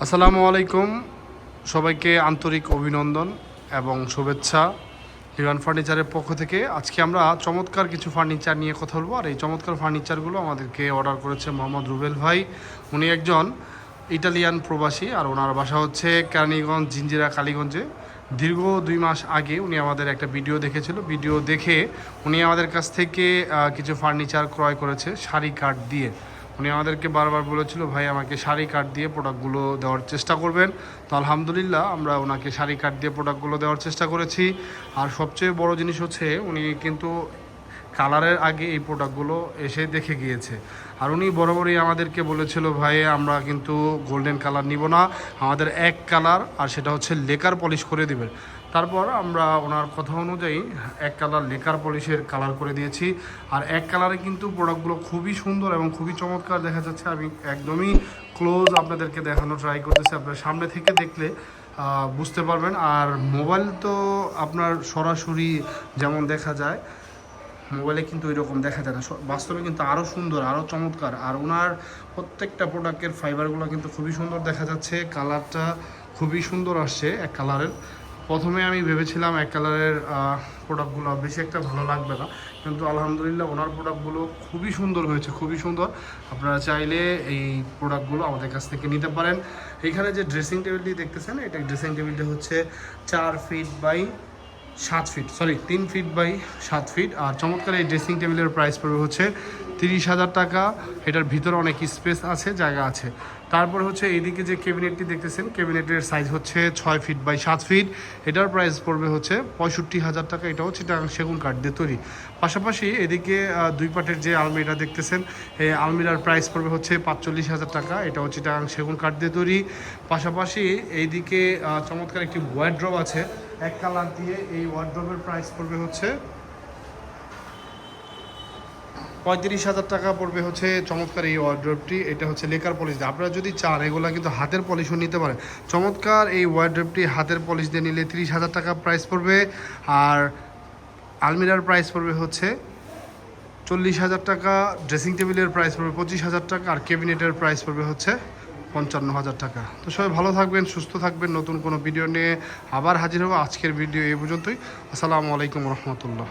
আসসালামু আলাইকুম। সবাইকে আন্তরিক অভিনন্দন এবং শুভেচ্ছা হিরান ফার্নিচারের পক্ষ থেকে। আজকে আমরা চমৎকার কিছু ফার্নিচার নিয়ে কথা বলব। আর এই চমৎকার ফার্নিচারগুলো আমাদেরকে অর্ডার করেছে মোহাম্মদ রুবেল ভাই। উনি একজন ইটালিয়ান প্রবাসী আর ওনার বাসা হচ্ছে কেরানীগঞ্জ, জিঞ্জিরা, কালীগঞ্জে। দীর্ঘ দুই মাস আগে উনি আমাদের একটা ভিডিও দেখেছিল। ভিডিও দেখে উনি আমাদের কাছ থেকে কিছু ফার্নিচার ক্রয় করেছে শাড়ি কাঠ দিয়ে। উনি আমাদেরকে বারবার বলেছিল, ভাই, আমাকে শাড়ি কাট দিয়ে প্রোডাক্টগুলো দেওয়ার চেষ্টা করবেন। তো আলহামদুলিল্লাহ, আমরা ওনাকে শাড়ি কাট দিয়ে প্রোডাক্টগুলো দেওয়ার চেষ্টা করেছি। আর সবচেয়ে বড় জিনিস হচ্ছে, উনি কিন্তু কালারের আগে এই প্রোডাক্টগুলো এসে দেখে গিয়েছে। আর উনি বরাবরই আমাদেরকে বলেছিল, ভাই, আমরা কিন্তু গোল্ডেন কালার নিব না। আমাদের এক কালার, আর সেটা হচ্ছে লেকার পলিশ করে দিবেন। তারপর আমরা ওনার কথা অনুযায়ী এক কালার লেকার পলিশের কালার করে দিয়েছি। আর এক কালারে কিন্তু প্রোডাক্টগুলো খুবই সুন্দর এবং খুবই চমৎকার দেখা যাচ্ছে। আমি একদমই ক্লোজ আপনাদেরকে দেখানো ট্রাই করতেছি। আপনার সামনে থেকে দেখলে বুঝতে পারবেন। আর মোবাইল তো আপনার সরাসরি যেমন দেখা যায়, মোবাইলে কিন্তু ওই রকম দেখা যায় না। বাস্তবে কিন্তু আরও সুন্দর আরও চমৎকার। আর ওনার প্রত্যেকটা প্রোডাক্টের ফাইবারগুলো কিন্তু খুবই সুন্দর দেখা যাচ্ছে। কালারটা খুবই সুন্দর আসছে এক কালারের। প্রথমে আমি ভেবেছিলাম এক কালারের প্রোডাক্টগুলো বেশি একটা ভালো লাগবে না। কিন্তু আলহামদুলিল্লাহ ওনার প্রোডাক্টগুলো খুবই সুন্দর হয়েছে, খুবই সুন্দর। আপনারা চাইলে এই প্রোডাক্টগুলো আমাদের কাছ থেকে নিতে পারেন। এখানে যে ড্রেসিং টেবিলটি দেখতেছেন, এটা ড্রেসিং টেবিলটি হচ্ছে চার ফিট বাই সাত ফিট সরি তিন ফিট বাই সাত ফিট আর চমৎকার এই ড্রেসিং টেবিলের প্রাইস পড়বে হচ্ছে তিরিশ হাজার টাকা। এটার ভিতরে অনেক স্পেস আছে, জায়গা আছে। তারপর হচ্ছে এইদিকে যে ক্যাবিনেটটি দেখতেছেন ক্যাবিনেটের সাইজ হচ্ছে ছয় ফিট বাই সাত ফিট এটার প্রাইস পড়বে হচ্ছে পঁয়ষট্টি হাজার টাকা। এটা হচ্ছে সেগুন কাঠ দিয়ে তৈরি। পাশাপাশি এদিকে দুই পাটের যে আলমিরা দেখতেছেন, এই আলমিরার প্রাইস পড়বে হচ্ছে পাঁচচল্লিশ হাজার টাকা। এটা হচ্ছে সেগুন কাঠ দিয়ে তৈরি। পাশাপাশি এইদিকে চমৎকার একটি ওয়ার্ড্রপ আছে। এক কালার দিয়ে এই ওয়ার্ড্রপের প্রাইস পড়বে হচ্ছে পঁয়ত্রিশ হাজার টাকা পড়বে হচ্ছে চমৎকার এই ওয়ার্ড্রপটি এটা হচ্ছে লেকার পলিশ দিয়ে। আপনারা যদি চান, এগুলো কিন্তু হাতের পলিশও নিতে পারেন। চমৎকার এই ওয়ার্ড্রপটি হাতের পলিশ দিয়ে নিলে তিরিশ হাজার টাকা প্রাইস পড়বে। আর আলমিরার প্রাইস পড়বে হচ্ছে চল্লিশ হাজার টাকা ড্রেসিং টেবিলের প্রাইস পড়বে পঁচিশ হাজার টাকা, আর ক্যাবিনেটের প্রাইস পড়বে হচ্ছে পঞ্চান্ন হাজার টাকা। তো সবাই ভালো থাকবেন, সুস্থ থাকবেন। নতুন কোনো ভিডিও নিয়ে আবার হাজির হব। আজকের ভিডিও এই পর্যন্তই। আসসালামু আলাইকুম রহমতুল্লাহ।